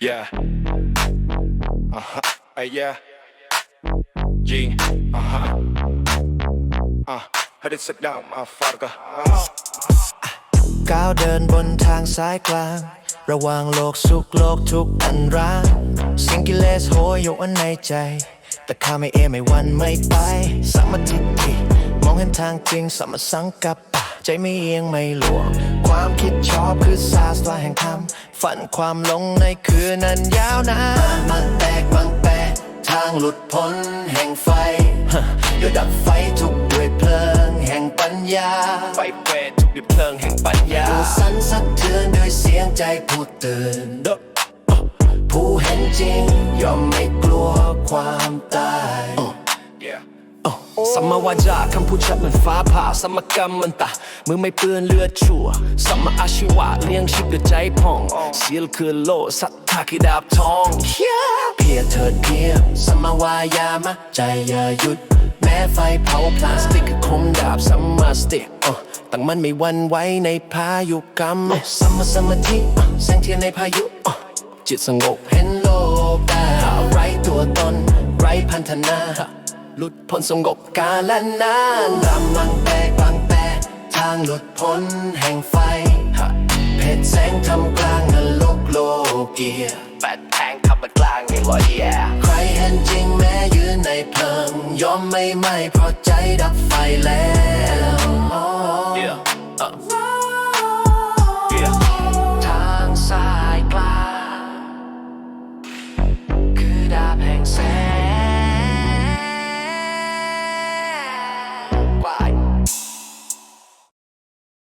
Yeah. Uh huh. Hey, yeah. G. Uh huh. Uh. Heard it sit down, motherfucker. Uh. ก้าวเดินบนทางสายกลาง ระหว่างโลกสุขโลกทุกอันร้างสิ่งกิเลสโหยอยู่อันในใจ แต่ข้าไม่เอไม่วันไม่ไป สัมมาทิฏฐิมองเห็นทางจริงสัมมาสังกัปปะ ใจไม่เอียงไม่หลวงความคิดชอบคือศาสตราแห่งธรรมฝันความหลงในคืนนั้นยาวนานมันแตกบางแปรทางหลุดพ้นแห่งไฟโดยดับไฟทุกด้วยเพลิงแห่งปัญญา ไฟเปรตทุกดิบเพลิงแห่งปัญญาดูสั่นสะเทือนด้วยเสียงใจผู้ตื่นผู้เห็นจริงย่อม สัมมาวาจาคำพูดชัดเหมือนฟ้าผ่าสมกรรมมันตะมือไม่เปื้อนเลือดชั่วสัมมาอาชีวะเลี้ยงชีพด้วยใจผ่องเสียลคือโลศรัทธาคือดาบทองเพียรเถิดเพียรสมมาวายามะใจอย่าหยุด แม้ไฟเผาพลาสติกคือคมดาบสัมมาสติอะตั้งมันไม่หวันไหวในพายุกรรมอะสัมมาสมาธิอะแสงเทียนในพายุอะจิตสงบเห็นโลกได้ไร้ตัวตนไร้พันธนา หลุดพ้นสงบกาลนานรำมังแตกบางแปรทางหลุดพ้นแห่งไฟเพชรแสงทำกลางนรกโลเกียแปดแทงขับมากลางไงวะแย่ใครเห็นจริงแม้ยืนในเพลิงยอมไม่ไหมเพราะใจดับไฟแล้ว